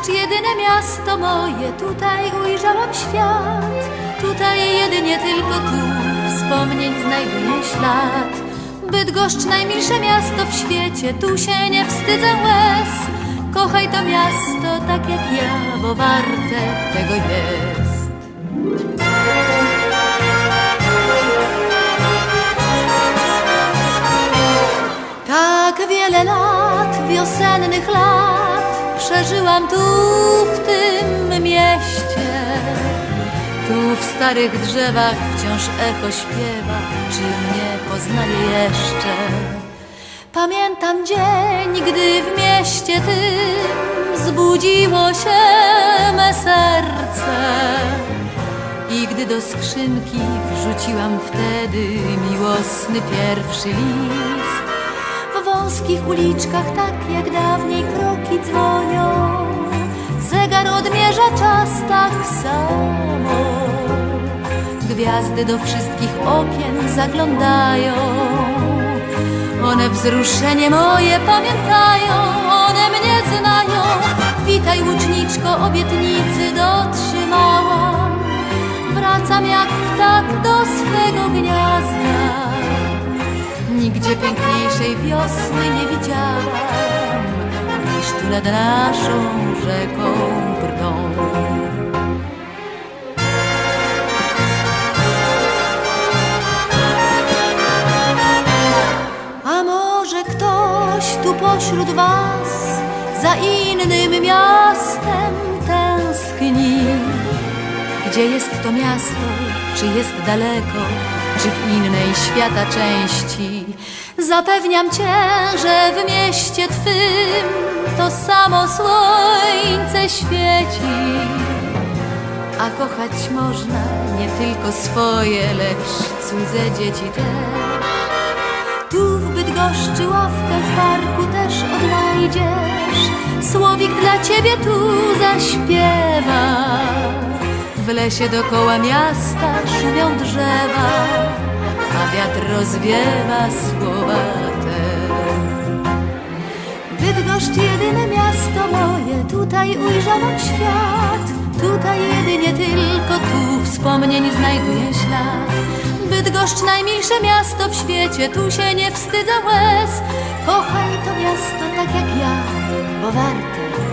Bydgoszcz jedyne miasto moje, tutaj ujrzałam świat. Tutaj jedynie tylko tu wspomnień znajduję ślad. Bydgoszcz najmilsze miasto w świecie, tu się nie wstydzę łez. Kochaj to miasto tak jak ja, bo warte tego jest. Tak wiele lat, wiosennych lat przeżyłam tu w tym mieście. Tu w starych drzewach wciąż echo śpiewa, czy mnie poznaje jeszcze. Pamiętam dzień, gdy w mieście tym zbudziło się me serce. I gdy do skrzynki wrzuciłam wtedy miłosny pierwszy list, w wąskich uliczkach tak jak dawniej kroki dzwonią, czas tak samo. Gwiazdy do wszystkich okien zaglądają, one wzruszenie moje pamiętają, one mnie znają. Witaj łuczniczko, obietnicy dotrzymałam. Wracam jak ptak do swego gniazda. Nigdzie piękniejszej wiosny nie widziałam niż tu nad naszą rzeką pośród was za innym miastem tęskni? Gdzie jest to miasto? Czy jest daleko? Czy w innej świata części? Zapewniam cię, że w mieście twym to samo słońce świeci. A kochać można nie tylko swoje, lecz cudze dzieci też. Bydgoszczy ławkę w parku też odnajdziesz. Słowik dla ciebie tu zaśpiewa. W lesie dokoła miasta szumią drzewa, a wiatr rozwiewa słowa te. Bydgoszcz jedyne miasto moje, tutaj ujrzałam świat. Tutaj jedynie tylko tu wspomnień znajduję ślad. Bydgoszcz najmilsze miasto w świecie, tu się nie wstydzę łez. Kochaj to miasto tak jak ja, bo warte